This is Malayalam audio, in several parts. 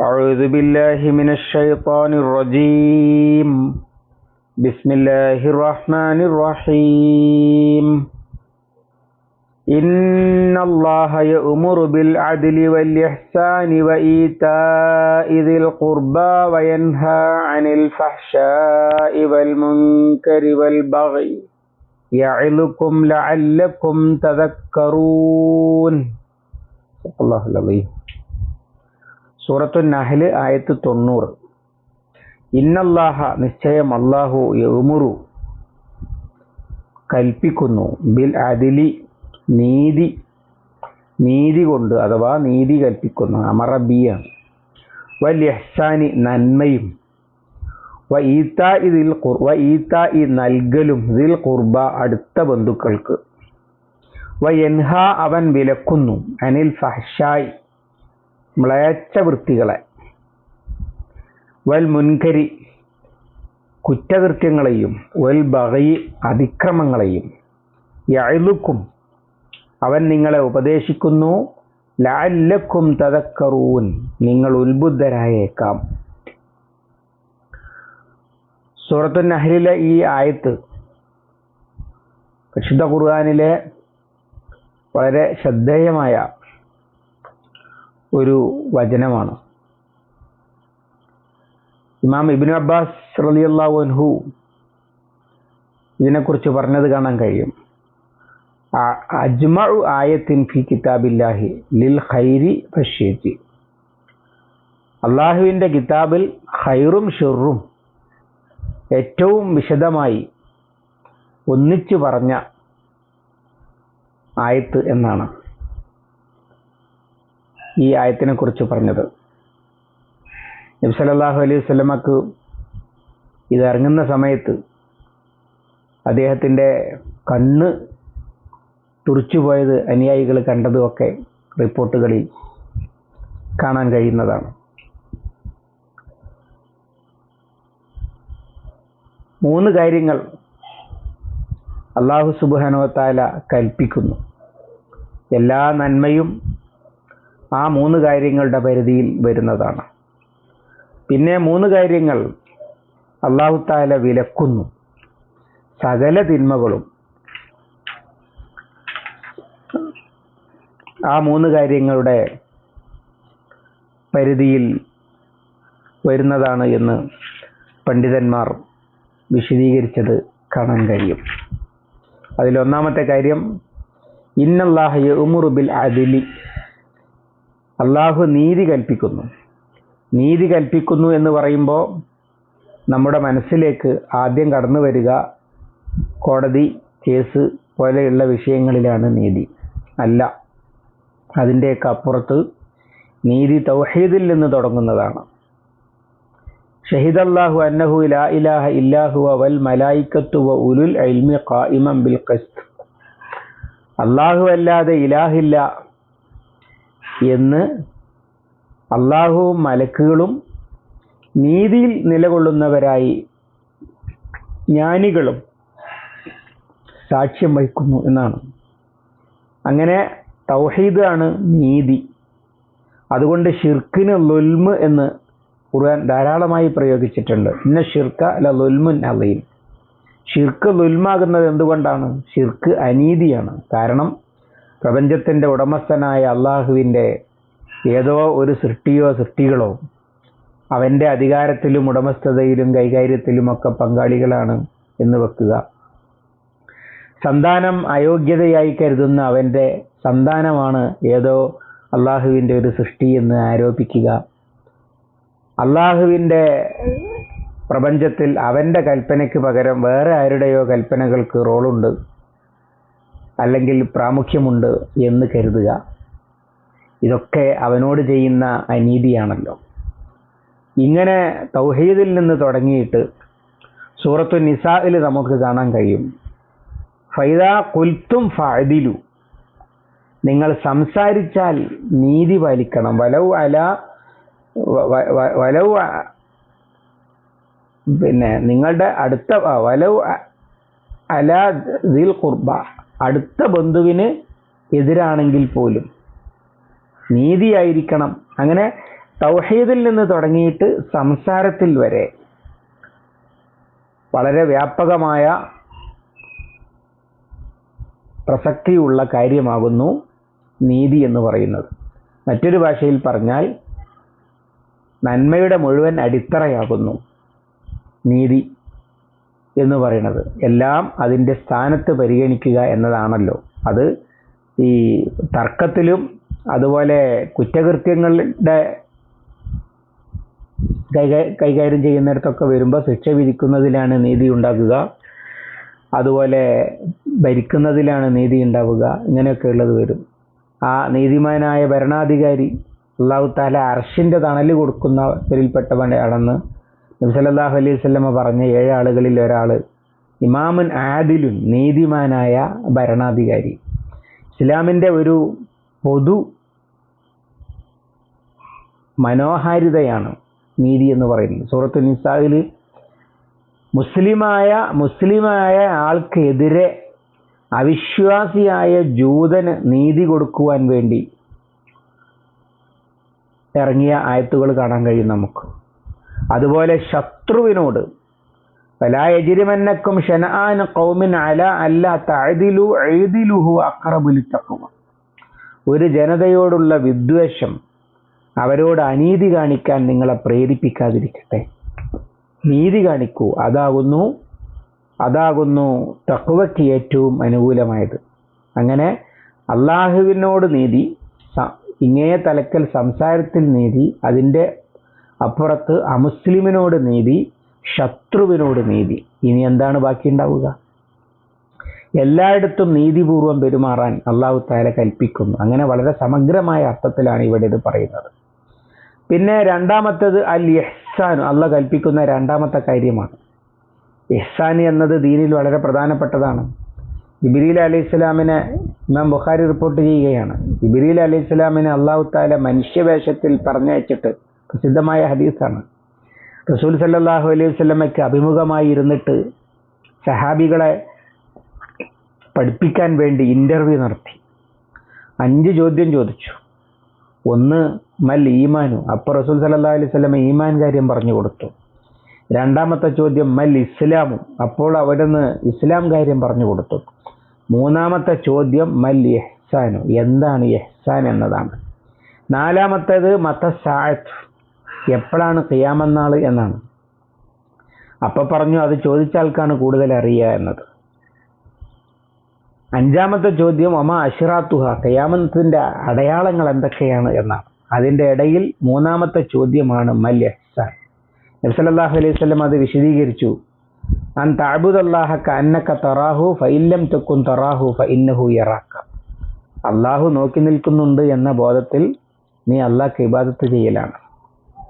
أعوذ بالله من الشيطان الرجيم. بسم الله الرحمن الرحيم. إن الله يأمر بالعدل والإحسان وإيتاء ذي القربى وينهى عن الفحشاء والمنكر والبغي يعظكم لعلكم تذكرون. صدق الله العظيم. സൂറത്തു നഹൽ ആയത്ത് തൊണ്ണൂറ്. ഇന്നല്ലാഹ നിശ്ചയം അല്ലാഹു യൗമുറു കൽപ്പിക്കുന്നു. ബിൽ അതിലി നീതി നീതി കൊണ്ട് അഥവാ നീതി കൽപ്പിക്കുന്നു. അമറബിയാണ് വൽ ഇഹ്സാനി നന്മയും. വ ഈത്ത ഇതിൽ വ ഈത്ത ഈ നൽകലും ഇതിൽ കുർബ അടുത്ത ബന്ധുക്കൾക്ക്. വ എൻഹ അവൻ വിലക്കുന്നു അനിൽ ഫഹ്ഷായി. മ്ലേച്ഛ വൃത്തികളെ. വൽ മുൻകരി കുറ്റകൃത്യങ്ങളെയും വൽ ബഹയി അതിക്രമങ്ങളെയും. യഴുതുക്കും അവൻ നിങ്ങളെ ഉപദേശിക്കുന്നു. ലാല്ലക്കും തതക്കറൂൻ നിങ്ങൾ ഉത്ബുദ്ധരായേക്കാം. സൂറത്തു നഹ്ലിലെ ഈ ആയത്ത് പരിശുദ്ധ ഖുർആാനിലെ വളരെ ശ്രദ്ധേയമായ ഒരു വചനമാണ്. ഇമാം ഇബിൻ അബ്ബാസ് റളിയല്ലാഹു അൻഹു ഇതിനെക്കുറിച്ച് പറഞ്ഞത് കാണാൻ കഴിയും. അജ്മഉ ആയത്തിൻ ഫി കിതാബില്ലാഹി ലിൽ ഖൈരി ഫഷേറ്റി അള്ളാഹുവിന്റെ കിതാബിൽ ഖൈറും ഷെറും ഏറ്റവും വിശദമായി ഒന്നിച്ചു പറഞ്ഞ ആയത്ത് എന്നാണ്. ഈ ആയത്തിനെ കുറിച്ച് പറഞ്ഞത്. നബി അലൈഹി സ്വലമക്ക് ഇത് ഇറങ്ങുന്ന സമയത്ത് അദ്ദേഹത്തിന്റെ കണ്ണ് തുറിച്ചുപോയത് അനുയായികൾ കണ്ടതുമൊക്കെ റിപ്പോർട്ടുകളിൽ കാണാൻ കഴിയുന്നതാണ്. മൂന്ന് കാര്യങ്ങൾ അള്ളാഹു സുബാനോത്താല കൽപ്പിക്കുന്നു. എല്ലാ നന്മയും ആ മൂന്ന് കാര്യങ്ങളുടെ പരിധിയിൽ വരുന്നതാണ്. പിന്നെ മൂന്ന് കാര്യങ്ങൾ അള്ളാഹു താല വിലക്കുന്നു. സകല തിന്മകളും. ആ മൂന്ന് കാര്യങ്ങളുടെ പരിധിയിൽ വരുന്നതാണ് എന്ന് പണ്ഡിതന്മാർ വിശദീകരിച്ചത് കാണാൻ കഴിയും. അതിലൊന്നാമത്തെ കാര്യം ഇന്നല്ലാഹ ഉമുറുബിൽ അദിലി. അള്ളാഹു നീതി കൽപ്പിക്കുന്നു. നീതി കൽപ്പിക്കുന്നു എന്ന് പറയുമ്പോൾ നമ്മുടെ മനസ്സിലേക്ക് ആദ്യം കടന്നു വരിക കോടതി കേസ് പോലെയുള്ള വിഷയങ്ങളിലാണ് നീതി. അല്ല അതിന്റെയൊക്കെ അപ്പുറത്ത് നീതി തൗഹീദിൽ നിന്ന് തുടങ്ങുന്നതാണ്. ഷഹിദല്ലാഹു അന്നഹു ലാ ഇലാഹ ഇല്ലാഹു വൽ മലായിക്കത്തു വ ഉലുൽ ഇൽമി ഖായിമം ബിൽ ഖസ്ത്. അള്ളാഹു അല്ലാതെ ഇലാഹില്ല. എന്ന് അള്ളാഹുവും മലക്കുകളും നീതിയിൽ നിലകൊള്ളുന്നവരായി ജ്ഞാനികളും സാക്ഷ്യം വഹിക്കുന്നു എന്നാണ്. അങ്ങനെ തൗഹീദ് ആണ് നീതി. അതുകൊണ്ട് ഷിർക്കിന് ലുൽമ് എന്ന് ഖുർആൻ ധാരാളമായി പ്രയോഗിച്ചിട്ടുണ്ട്. ഇന്ന ഷിർക്ക അല്ല ലുൽമുൻ അലീം. ഷിർക്ക് ലുൽമാകുന്നത് എന്തുകൊണ്ടാണ്? ഷിർക്ക് അനീതിയാണ്. കാരണം പ്രപഞ്ചത്തിന്റെ ഉടമസ്ഥനായ അള്ളാഹുവിന്റെ ഏതോ ഒരു സൃഷ്ടിയോ സൃഷ്ടികളോ അവന്റെ അധികാരത്തിലും ഉടമസ്ഥതയിലും കൈകാര്യത്തിലുമൊക്കെ പങ്കാളികളാണ് എന്ന് വെക്കുക. സന്താനം അയോഗ്യതയായി കരുതുന്ന അവന്റെ സന്താനമാണ് ഏതോ അള്ളാഹുവിന്റെ ഒരു സൃഷ്ടി എന്ന് ആരോപിക്കുക. അള്ളാഹുവിന്റെ പ്രപഞ്ചത്തിൽ അവന്റെ കൽപ്പനയ്ക്ക് പകരം വേറെ ആരുടെയോ കൽപ്പനകൾക്ക് റോളുണ്ട്. അല്ലെങ്കിൽ പ്രാമുഖ്യമുണ്ട് എന്ന് കരുതുക. ഇതൊക്കെ അവനോട് ചെയ്യുന്ന അനീതിയാണല്ലോ. ഇങ്ങനെ തൗഹീദിൽ നിന്ന് തുടങ്ങിയിട്ട് സൂറത്തു നിസായിൽ നമുക്ക് കാണാൻ കഴിയും. ഫൈദ കുൽത്തും ഫാദിലു നിങ്ങൾ സംസാരിച്ചാൽ നീതി പാലിക്കണം. വലൗ അല വലൗ പിന്നെ നിങ്ങളുടെ അടുത്ത വലൗ അല ദിൽ കുർബ അടുത്ത ബന്ധുവിന് എതിരാണെങ്കിൽ പോലും നീതിയായിരിക്കണം. അങ്ങനെ തൗഹീദിൽ നിന്ന് തുടങ്ങിയിട്ട് സംസാരത്തിൽ വരെ വളരെ വ്യാപകമായ പ്രസക്തിയുള്ള കാര്യമാകുന്നു നീതി എന്ന് പറയുന്നത്. മറ്റൊരു ഭാഷയിൽ പറഞ്ഞാൽ നന്മയുടെ മുഴുവൻ അടിത്തറയാകുന്നു. നീതി. എന്ന് പറയുന്നത്. എല്ലാം അതിന്റെ സ്ഥാനത്ത് പരിഗണിക്കുക എന്നതാണല്ലോ. അത് ഈ തർക്കത്തിലും അതുപോലെ കുറ്റകൃത്യങ്ങളുടെ കൈകാ- കൈകാര്യം ചെയ്യുന്നിടത്തൊക്കെ വരുമ്പോൾ ശിക്ഷ വിധിക്കുന്നതിലാണ് നീതി ഉണ്ടാക്കുക അതുപോലെ ഭരിക്കുന്നതിലാണ് നീതി ഉണ്ടാവുക. ഇങ്ങനെയൊക്കെ ഉള്ളത് വരും. ആ നീതിമാനായ ഭരണാധികാരി അള്ളാഹു താല അർഷിന്റെ തണൽ കൊടുക്കുന്നവരിൽപ്പെട്ടവനാണെന്ന് നബി സല്ലല്ലാഹു അലൈഹി വസല്ലമ പറഞ്ഞ ഏഴാളുകളിൽ ഒരാൾ ഇമാമുൻ ആദിലുൻ നീതിമാനായ ഭരണാധികാരി. ഇസ്ലാമിന്റെ ഒരു പൊതു മനോഹാരിതയാണ് നീതി എന്ന് പറയുന്നത്. സൂറത്ത് നിസാഹിൽ മുസ്ലിമായ മുസ്ലിമായ ആൾക്കെതിരെ അവിശ്വാസിയായ ജൂതന് നീതി കൊടുക്കുവാൻ വേണ്ടി ഇറങ്ങിയ ആയത്തുകൾ കാണാൻ കഴിയും നമുക്ക്. അതുപോലെ ശത്രുവിനോട് വലായജിരിമന്നക്കും ഷനാൻ കൗമിൻ അല അല്ല തഴുതിലു എഴുതിലുഹു അക്രബുലിത്തക്കുമ ഒരു ജനതയോടുള്ള വിദ്വേഷം അവരോട് അനീതി കാണിക്കാൻ നിങ്ങളെ പ്രേരിപ്പിക്കാതിരിക്കട്ടെ. നീതി കാണിക്കൂ അതാകുന്നു അതാകുന്നു തക്കുവയ്ക്ക് ഏറ്റവും അനുകൂലമായത്. അങ്ങനെ അള്ളാഹുവിനോട് നീതി ഇങ്ങേ തലക്കൽ സംസാരത്തിൽ നീതി അതിന്റെ അപ്പുറത്ത് അമുസ്ലിമിനോട് നീതി ശത്രുവിനോട് നീതി. ഇനി എന്താണ് ബാക്കി ഉണ്ടാവുക? എല്ലായിടത്തും നീതിപൂർവം പെരുമാറാൻ അള്ളാഹു താല കൽപ്പിക്കുന്നു. അങ്ങനെ വളരെ സമഗ്രമായ അർത്ഥത്തിലാണ് ഇവിടെ ഇത് പറയുന്നത്. പിന്നെ രണ്ടാമത്തേത് അൽ ഇഹ്സാൻ. അള്ള കൽപ്പിക്കുന്ന രണ്ടാമത്തെ കാര്യമാണ്. ഇഹ്സാൻ എന്നത് ദീനിൽ വളരെ പ്രധാനപ്പെട്ടതാണ്. ഇബിരിൽ അലൈഹി ഇസ്ലാമിനെ ഇമാം ബുഖാരി റിപ്പോർട്ട് ചെയ്യുകയാണ്. ഇബിരിൽ അലൈഹി ഇസ്ലാമിനെ അള്ളാഹു താല മനുഷ്യവേഷത്തിൽ പറഞ്ഞയച്ചിട്ട് പ്രസിദ്ധമായ ഹദീസാണ്. റസൂൽ സല്ലാഹു അലൈഹി വസല്ലമയ്ക്ക് അഭിമുഖമായി ഇരുന്നിട്ട് സഹാബികളെ പഠിപ്പിക്കാൻ വേണ്ടി ഇന്റർവ്യൂ നടത്തി. അഞ്ച് ചോദ്യം ചോദിച്ചു. ഒന്ന് മൽ ഈമാനു? അപ്പോൾ റസൂൽ സല്ലാ അലൈഹി വസല്ലമ ഈമാൻ കാര്യം പറഞ്ഞു കൊടുത്തു. രണ്ടാമത്തെ ചോദ്യം മൽ ഇസ്ലാമു? അപ്പോൾ അവിടുന്ന് ഇസ്ലാം കാര്യം പറഞ്ഞു കൊടുത്തു. മൂന്നാമത്തെ ചോദ്യം മൽ ഇഹ്സാനു? എന്താണ് ഇഹ്സാൻ എന്നതാണ്. നാലാമത്തേത് മത മതസാഴത്ത് എപ്പോഴാണ് ഖിയാമന്നാൾ എന്നാണ്. അപ്പോൾ പറഞ്ഞു അത് ചോദിച്ചാൽക്കാണ് കൂടുതൽ അറിയുക എന്നത്. അഞ്ചാമത്തെ ചോദ്യം അമ അഷിറാത്തുഹ കയാമത്തിന്റെ അടയാളങ്ങൾ എന്തൊക്കെയാണ് എന്നാണ്. അതിന്റെ ഇടയിൽ മൂന്നാമത്തെ ചോദ്യമാണ് മൽ എഹ്സാൻ നബി സല്ലല്ലാഹു അലൈഹി സ്വലം അത് വിശദീകരിച്ചു. അൻ തഅബുദല്ലാഹ കഅന്നക തറാഹു ഫൈല്ലം തെക്കും തറാഹു ഫൈന്നഹു ഇറാക്ക. അള്ളാഹു നോക്കി നിൽക്കുന്നുണ്ട് എന്ന ബോധത്തിൽ നീ അള്ളാഹ് ഇബാദത്ത് ചെയ്യലാണ്.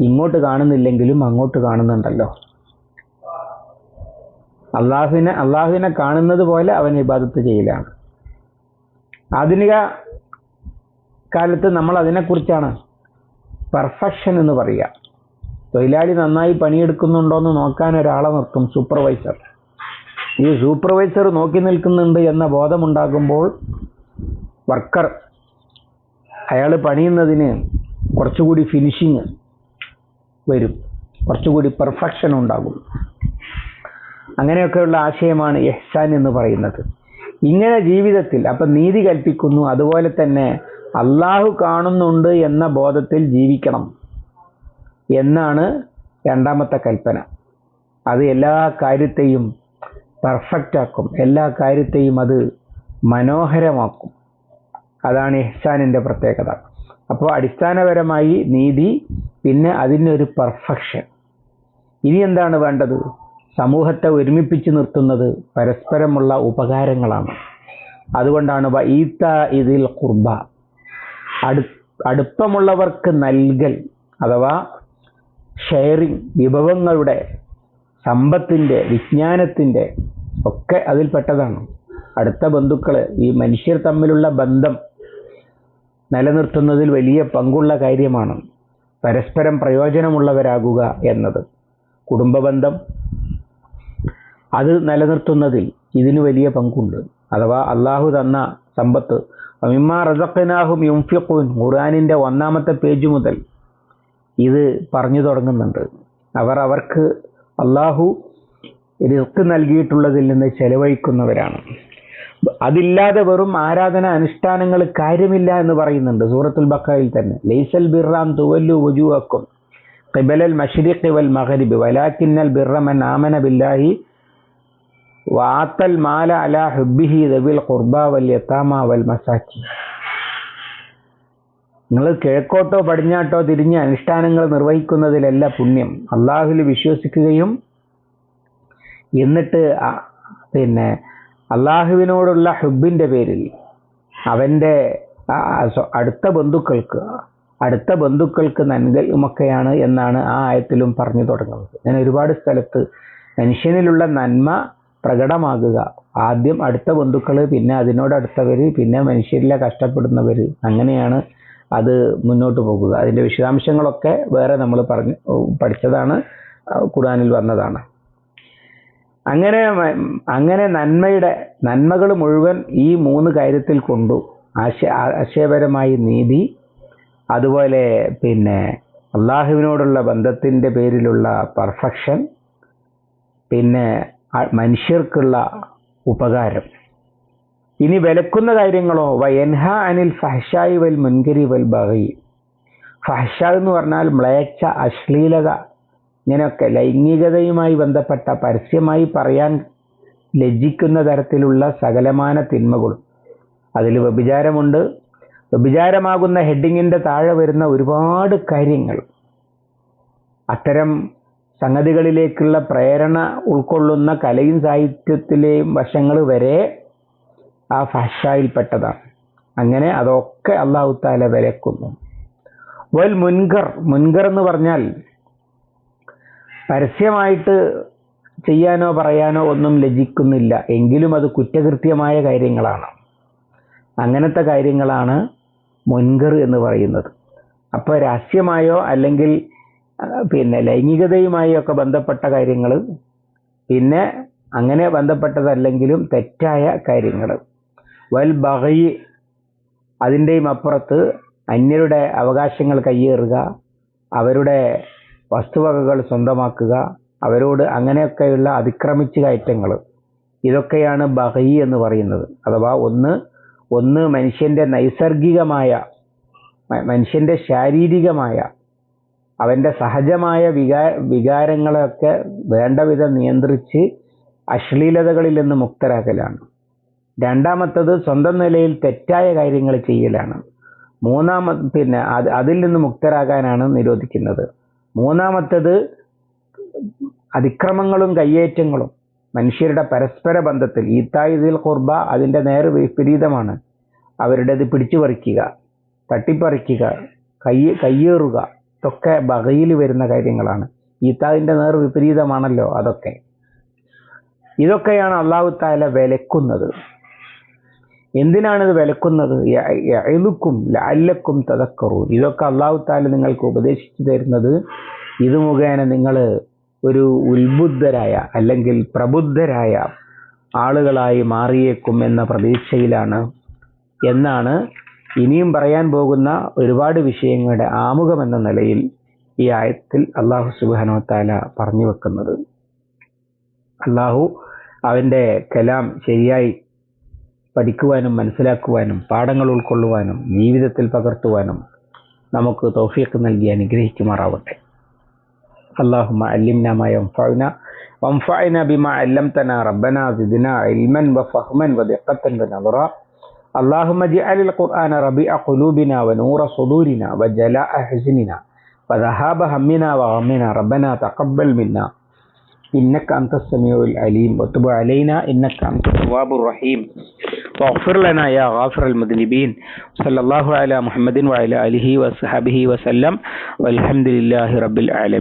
ഇങ്ങോട്ട് കാണുന്നില്ലെങ്കിലും അങ്ങോട്ട് കാണുന്നുണ്ടല്ലോ. അള്ളാഹുവിനെ അള്ളാഹുവിനെ കാണുന്നത് പോലെ അവൻ ഇബാദത്ത് ചെയ്യലാണ്. ആധുനിക കാലത്ത് നമ്മൾ അതിനെക്കുറിച്ചാണ് പെർഫെക്ഷൻ എന്ന് പറയുക. തൊഴിലാളി നന്നായി പണിയെടുക്കുന്നുണ്ടോ എന്ന് നോക്കാൻ ഒരാളെ നിർത്തും സൂപ്പർവൈസർ. ഈ സൂപ്പർവൈസർ നോക്കി നിൽക്കുന്നുണ്ട് എന്ന ബോധമുണ്ടാകുമ്പോൾ വർക്കർ അയാൾ പണിയുന്നതിന് കുറച്ചുകൂടി ഫിനിഷിങ് വരും. കുറച്ചുകൂടി പെർഫെക്ഷൻ ഉണ്ടാകും. അങ്ങനെയൊക്കെയുള്ള ആശയമാണ് എഹ്സാൻ എന്ന് പറയുന്നത്. ഇങ്ങനെ ജീവിതത്തിൽ അപ്പം നീതി കൽപ്പിക്കുന്നു അതുപോലെ തന്നെ അള്ളാഹു കാണുന്നുണ്ട് എന്ന ബോധത്തിൽ ജീവിക്കണം എന്നാണ് രണ്ടാമത്തെ കൽപ്പന. അത് എല്ലാ കാര്യത്തെയും പെർഫെക്റ്റ് ആക്കും. എല്ലാ കാര്യത്തെയും അത് മനോഹരമാക്കും. അതാണ് എഹ്സാനിന്റെ പ്രത്യേകത. അപ്പോൾ അടിസ്ഥാനപരമായി നീതി പിന്നെ അതിനൊരു പെർഫെക്ഷൻ ഇനി എന്താണ് വേണ്ടത്? സമൂഹത്തെ ഒരുമിപ്പിച്ച് നിർത്തുന്നത് പരസ്പരമുള്ള ഉപകാരങ്ങളാണ്. അതുകൊണ്ടാണ് വൈത്ത ഇതിൽ കുർബ അടു അടുപ്പമുള്ളവർക്ക് നൽകൽ അഥവാ ഷെയറിങ് വിഭവങ്ങളുടെ സമ്പത്തിന്റെ വിജ്ഞാനത്തിന്റെ ഒക്കെ അതിൽപ്പെട്ടതാണ്. അടുത്ത ബന്ധുക്കൾ ഈ മനുഷ്യർ തമ്മിലുള്ള ബന്ധം നിലനിർത്തുന്നതിൽ വലിയ പങ്കുള്ള കാര്യമാണ് പരസ്പരം പ്രയോജനമുള്ളവരാകുക എന്നത്. കുടുംബബന്ധം അത് നിലനിർത്തുന്നതിൽ ഇതിന് വലിയ പങ്കുണ്ട്. അഥവാ അള്ളാഹു തന്ന സമ്പത്ത് അമിമാ റസഖനാഹും യുംഫിഖൂൻ ഖുർആനിന്റെ ഒന്നാമത്തെ പേജ് മുതൽ ഇത് പറഞ്ഞു തുടങ്ങുന്നുണ്ട്. അവർ അവർക്ക് അള്ളാഹു റിസ്ക് നൽകിയിട്ടുള്ളതിൽ നിന്ന് ചെലവഴിക്കുന്നവരാണ്. അതില്ലാതെ വെറും ആരാധന അനുഷ്ഠാനങ്ങൾ കാര്യമില്ല എന്ന് പറയുന്നുണ്ട് സൂറത്തുൽ ബക്കയിൽ തന്നെ. ലൈസൽ ബിറാം തുവല്ലു വൽ മഗ്രിബ് വലാക്കിന്നൽ ബിർറ മൻ ആമന ബില്ലാഹി വാത്തൽ മാല അലാ ഹുബിഹി ദവിൽ ഖുർബ വൽ യതാമ വൽ മസാക്കി നിങ്ങൾ കിഴക്കോട്ടോ പടിഞ്ഞാട്ടോ തിരിഞ്ഞ് അനുഷ്ഠാനങ്ങൾ നിർവഹിക്കുന്നതിലല്ല പുണ്യം. അള്ളാഹുൽ വിശ്വസിക്കുകയും എന്നിട്ട് പിന്നെ അള്ളാഹുവിനോടുള്ള ഹുബിന്റെ പേരിൽ അവന്റെ അടുത്ത ബന്ധുക്കൾക്ക് അടുത്ത ബന്ധുക്കൾക്ക് നന്മയുമൊക്കെയാണ് എന്നാണ് ആ ആയത്തിലും പറഞ്ഞു തുടങ്ങുന്നത്. ഞാൻ ഒരുപാട് സ്ഥലത്ത് മനുഷ്യനിലുള്ള നന്മ പ്രകടമാകുക. ആദ്യം അടുത്ത ബന്ധുക്കൾ പിന്നെ അതിനോടടുത്തവർ പിന്നെ മനുഷ്യരിലെ കഷ്ടപ്പെടുന്നവർ അങ്ങനെയാണ് അത് മുന്നോട്ട് പോകുക. അതിന്റെ വിശദാംശങ്ങളൊക്കെ വേറെ നമ്മൾ പറഞ്ഞു പഠിച്ചതാണ് ഖുർആനിൽ വന്നതാണ്. അങ്ങനെ അങ്ങനെ നന്മയുടെ നന്മകൾ മുഴുവൻ ഈ മൂന്ന് കാര്യത്തിൽ കൊണ്ടു. ആശ ആശയപരമായി നീതി അതുപോലെ പിന്നെ അള്ളാഹുവിനോടുള്ള ബന്ധത്തിന്റെ പേരിലുള്ള പെർഫെക്ഷൻ പിന്നെ മനുഷ്യർക്കുള്ള ഉപകാരം. ഇനി വിലക്കുന്ന കാര്യങ്ങളോ വയൻഹ അനിൽ ഫഹ്ഷായി വൽ മുൻകരി വൽ ബഹി ഫഹ്ഷ എന്ന് പറഞ്ഞാൽ മ്ലേച്ഛ അശ്ലീലത ഇങ്ങനെയൊക്കെ ലൈംഗികതയുമായി ബന്ധപ്പെട്ട പരസ്യമായി പറയാൻ ലജ്ജിക്കുന്ന തരത്തിലുള്ള സകലമാന തിന്മകളും അതിൽ വ്യഭിചാരമുണ്ട്. വ്യഭിചാരമാകുന്ന ഹെഡിങ്ങിന്റെ താഴെ വരുന്ന ഒരുപാട് കാര്യങ്ങൾ. അത്തരം സംഗതികളിലേക്കുള്ള പ്രേരണ ഉൾക്കൊള്ളുന്ന കലയും സാഹിത്യത്തിലെയും വശങ്ങൾ വരെ ആ ഫഷായിൽപ്പെട്ടതാണ് അങ്ങനെ അതൊക്കെ അള്ളാഹു താല വിലക്കുന്നു. വൽ മുൻകർ മുൻകർ എന്ന് പറഞ്ഞാൽ പരസ്യമായിട്ട് ചെയ്യാനോ പറയാനോ ഒന്നും ലജിക്കുന്നില്ല എങ്കിലും അത് കുറ്റകൃത്യമായ കാര്യങ്ങളാണ്. അങ്ങനത്തെ കാര്യങ്ങളാണ് മുൻകർ എന്ന് പറയുന്നത്. അപ്പോൾ രഹസ്യമായോ അല്ലെങ്കിൽ പിന്നെ ലൈംഗികതയുമായോ ഒക്കെ ബന്ധപ്പെട്ട കാര്യങ്ങൾ പിന്നെ അങ്ങനെ ബന്ധപ്പെട്ടതല്ലെങ്കിലും തെറ്റായ കാര്യങ്ങൾ. വൽ ബഹയി അതിന്റെയും അപ്പുറത്ത് അന്യരുടെ അവകാശങ്ങൾ കയ്യേറുക അവരുടെ വസ്തുവകകൾ സ്വന്തമാക്കുക അവരോട് അങ്ങനെയൊക്കെയുള്ള അതിക്രമിച്ച് കയറ്റങ്ങൾ. ഇതൊക്കെയാണ് ബഹയി എന്ന് പറയുന്നത്. അഥവാ ഒന്ന് ഒന്ന് മനുഷ്യന്റെ നൈസർഗികമായ മനുഷ്യന്റെ ശാരീരികമായ അവന്റെ സഹജമായ വികാ വികാരങ്ങളെയൊക്കെ വേണ്ടവിധം നിയന്ത്രിച്ച് അശ്ലീലതകളിൽ നിന്ന് മുക്തരാക്കലാണ്. രണ്ടാമത്തത് സ്വന്തം നിലയിൽ തെറ്റായ കാര്യങ്ങൾ ചെയ്യലാണ്. മൂന്നാമത് പിന്നെ അത് അതിൽ നിന്ന് മുക്തരാകാനാണ് നിരോധിക്കുന്നത്. മൂന്നാമത്തത് അതിക്രമങ്ങളും കയ്യേറ്റങ്ങളും. മനുഷ്യരുടെ പരസ്പര ബന്ധത്തിൽ ഈത്തായുദിൽ കുർബ അതിന്റെ നേർ വിപരീതമാണ്. അവരുടേത് പിടിച്ചു പറിക്കുക തട്ടിപ്പറിക്കുക കൈ കയ്യേറുക ഇതൊക്കെ ബഹയിൽ വരുന്ന കാര്യങ്ങളാണ്. ഈത്താവിന്റെ നേർ വിപരീതമാണല്ലോ അതൊക്കെ. ഇതൊക്കെയാണ് അള്ളാഹു താല വിലക്കുന്നത്. എന്തിനാണ് ഇത് വിലക്കുന്നത് എഴുതുക്കും ലാലക്കും തതക്കറു ഇതൊക്കെ അള്ളാഹു താല നിങ്ങൾക്ക് ഉപദേശിച്ചു തരുന്നത് ഇത് മുഖേന നിങ്ങൾ ഒരു ഉത്ബുദ്ധരായ അല്ലെങ്കിൽ പ്രബുദ്ധരായ ആളുകളായി മാറിയേക്കും എന്ന പ്രതീക്ഷയിലാണ്. എന്നാണ് ഇനിയും പറയാൻ പോകുന്ന ഒരുപാട് വിഷയങ്ങളുടെ ആമുഖം എന്ന നിലയിൽ ഈ ആയത്തിൽ അള്ളാഹു സുബാനോ താല പറഞ്ഞു വെക്കുന്നത്. അള്ളാഹു അവന്റെ കലാം ശരിയായി പഠിക്കുവാനും മനസ്സിലാക്കുവാനും പാഠങ്ങൾ ഉൾക്കൊള്ളുവാനും ജീവിതത്തിൽ പകർത്തുവാനും നമുക്ക് തൗഫീഖ് നൽകി അനുഗ്രഹിക്കുമാറാവട്ടെ اللهم علمنا ما ينفعنا وانفعنا بما علمتنا ربنا زدنا علما وفهما ودقة ونظرا اللهم اجعل القرآن ربيع قلوبنا ونور صدورنا وجلاء حزننا وذهاب همنا وغمنا ربنا تقبل منا إنك أنت السميع العليم وتب علينا إنك أنت التواب الرحيم واغفر لنا يا غافر المذنبين صلى الله على محمد وعلى آله وصحبه وسلم والحمد لله رب العالمين